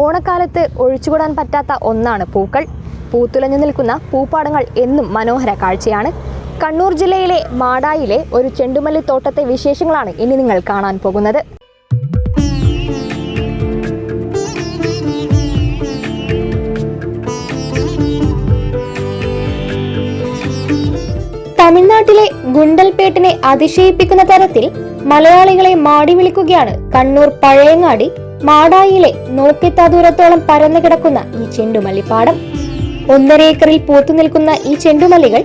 ഓണക്കാലത്ത് ഒഴിച്ചുകൂടാൻ പറ്റാത്ത ഒന്നാണ് പൂക്കൾ. പൂത്തുലഞ്ഞു നിൽക്കുന്ന പൂപ്പാടങ്ങൾ എന്നും മനോഹര കാഴ്ചയാണ്. കണ്ണൂർ ജില്ലയിലെ മാടായിലെ ഒരു ചെണ്ടുമല്ലി തോട്ടത്തെ വിശേഷങ്ങളാണ് ഇനി നിങ്ങൾ കാണാൻ പോകുന്നത്. തമിഴ്നാട്ടിലെ ഗുണ്ടൽപേട്ടിനെ അതിശയിപ്പിക്കുന്ന തരത്തിൽ മലയാളികളെ മാടി വിളിക്കുകയാണ്. കണ്ണൂർ പഴയങ്ങാടി മാടായിലെ നോക്കെത്താ ദൂരത്തോളം പരന്നു കിടക്കുന്ന ഈ ചെണ്ടുമല്ലിപ്പാടം. ഒന്നര ഏക്കറിൽ പൂത്തു നിൽക്കുന്ന ഈ ചെണ്ടുമല്ലികൾ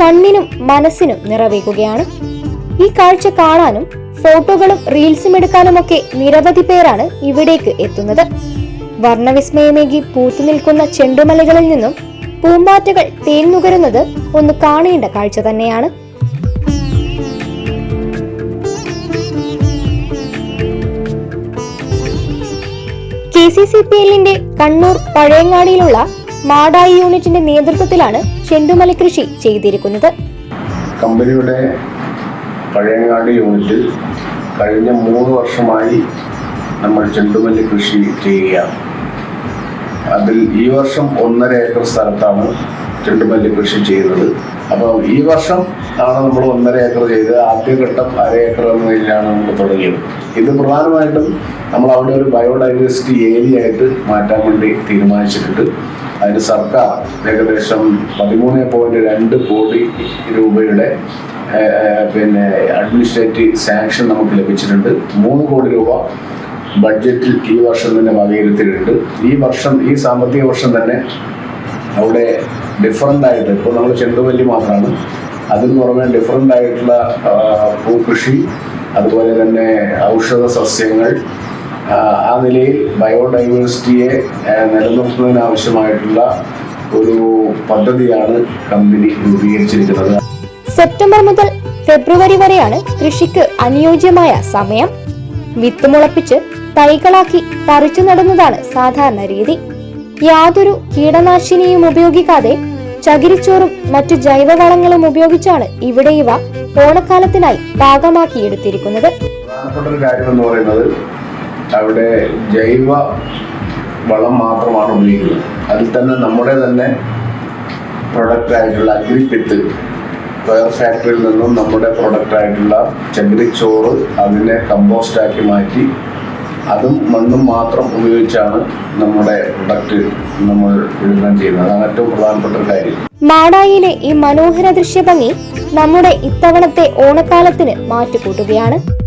കണ്ണിനും മനസ്സിനും നിറവേകുകയാണ്. ഈ കാഴ്ച കാണാനും ഫോട്ടോകളും റീൽസും എടുക്കാനുമൊക്കെ നിരവധി പേരാണ് ഇവിടേക്ക് എത്തുന്നത്. വർണവിസ്മയമേകി പൂത്തു നിൽക്കുന്ന ചെണ്ടുമലകളിൽ നിന്നും പൂമ്പാറ്റകൾ തേൻ നുകരുന്നത് ഒന്ന് കാണേണ്ട കാഴ്ച തന്നെയാണ്. കെ സി സി പി എല്ലിന്റെ കണ്ണൂർ പഴയങ്ങാടിയിലുള്ള മാടായി യൂണിറ്റിന്റെ നേതൃത്വത്തിലാണ് ചെണ്ടുമല കൃഷി ചെയ്തിരിക്കുന്നത്. കമ്പനിയുടെ പഴയങ്ങാടി യൂണിറ്റിൽ കഴിഞ്ഞ മൂന്ന് വർഷമായി നമ്മൾ ചെണ്ടുമല്ലി കൃഷി ചെയ്യുകയാണ്. അതിൽ ഈ വർഷം ഒന്നര ഏക്കർ സ്ഥലത്താണ് ചെണ്ടുമല്ലി കൃഷി ചെയ്യുന്നത്. അപ്പോൾ ഈ വർഷം ആണ് നമ്മൾ ഒന്നര ഏക്കർ ചെയ്ത് ആദ്യഘട്ടം അര ഏക്കർ എന്ന നിലയിലാണ് നമ്മൾ തുടങ്ങിയത്. ഇത് പ്രധാനമായിട്ടും നമ്മൾ അവിടെ ഒരു ബയോഡൈവേഴ്സിറ്റി ഏരിയ ആയിട്ട് മാറ്റാൻ വേണ്ടി തീരുമാനിച്ചിട്ടുണ്ട്. അതിന് സർക്കാർ ഏകദേശം പതിമൂന്ന് പോയിന്റ് രണ്ട് കോടി രൂപയുടെ പിന്നെ അഡ്മിനിസ്ട്രേറ്റീവ് സാങ്ഷൻ നമുക്ക് ലഭിച്ചിട്ടുണ്ട്. മൂന്ന് കോടി രൂപ ബഡ്ജറ്റിൽ ഈ വർഷം തന്നെ വകയിരുത്തിയിട്ടുണ്ട്. ഈ വർഷം ഈ സാമ്പത്തിക വർഷം തന്നെ അവിടെ ഡിഫറന്റ് ആയിട്ട് ഇപ്പോൾ നമ്മൾ ചെണ്ടുമല്ലി മാത്രമാണ് അതിന് പുറമെ ഡിഫറന്റ് ആയിട്ടുള്ള പൂക്കൃഷി അതുപോലെ തന്നെ ഔഷധ സസ്യങ്ങൾ ആ, നിലയിൽ ബയോഡൈവേഴ്സിറ്റിയെ നിലനിർത്തുന്നതിനാവശ്യമായിട്ടുള്ള ഒരു പദ്ധതിയാണ് കമ്പനി രൂപീകരിച്ചിരിക്കുന്നത്. സെപ്റ്റംബർ മുതൽ ഫെബ്രുവരി വരെയാണ് കൃഷിക്ക് അനുയോജ്യമായ സമയം. വിത്ത് മുളപ്പിച്ച് തൈകളാക്കി പറിച്ചു നടുന്നതാണ് സാധാരണ രീതി. യാതൊരു കീടനാശിനിയും ഉപയോഗിക്കാതെ ചകിരിച്ചോറും മറ്റു ജൈവവളങ്ങളും ഉപയോഗിച്ചാണ് ഇവിടെ ഇവ ഓണക്കാലത്തിനായി പാകമാക്കിയെടുത്തിരിക്കുന്നത്. കാര്യം പറയുന്നത് അവിടെ ജൈവ വളം മാത്രമാണ് ഉപയോഗിക്കുന്നത്. അതിൽ തന്നെ നമ്മുടെ തന്നെ പ്രൊഡക്റ്റ് ആയിട്ടുള്ള അഗ്രിപ്പിത്ത് വയർ ഫാക്ടറിയിൽ നിന്നും നമ്മുടെ പ്രൊഡക്റ്റ് ആയിട്ടുള്ള ചകിരിച്ചോറ് അതിനെ കമ്പോസ്റ്റ് ആക്കി മാറ്റി അതും മണ്ണും മാത്രം ഉപയോഗിച്ചാണ് നമ്മുടെ പ്രൊഡക്റ്റ് നമ്മൾ വിതരണം ചെയ്യുന്നത്. അതാണ് ഏറ്റവും പ്രധാനപ്പെട്ട ഒരു കാര്യം. മാടായിലെ ഈ മനോഹര ദൃശ്യഭംഗി നമ്മുടെ ഇത്തവണത്തെ ഓണക്കാലത്തിന് മാറ്റുകൂട്ടുകയാണ്.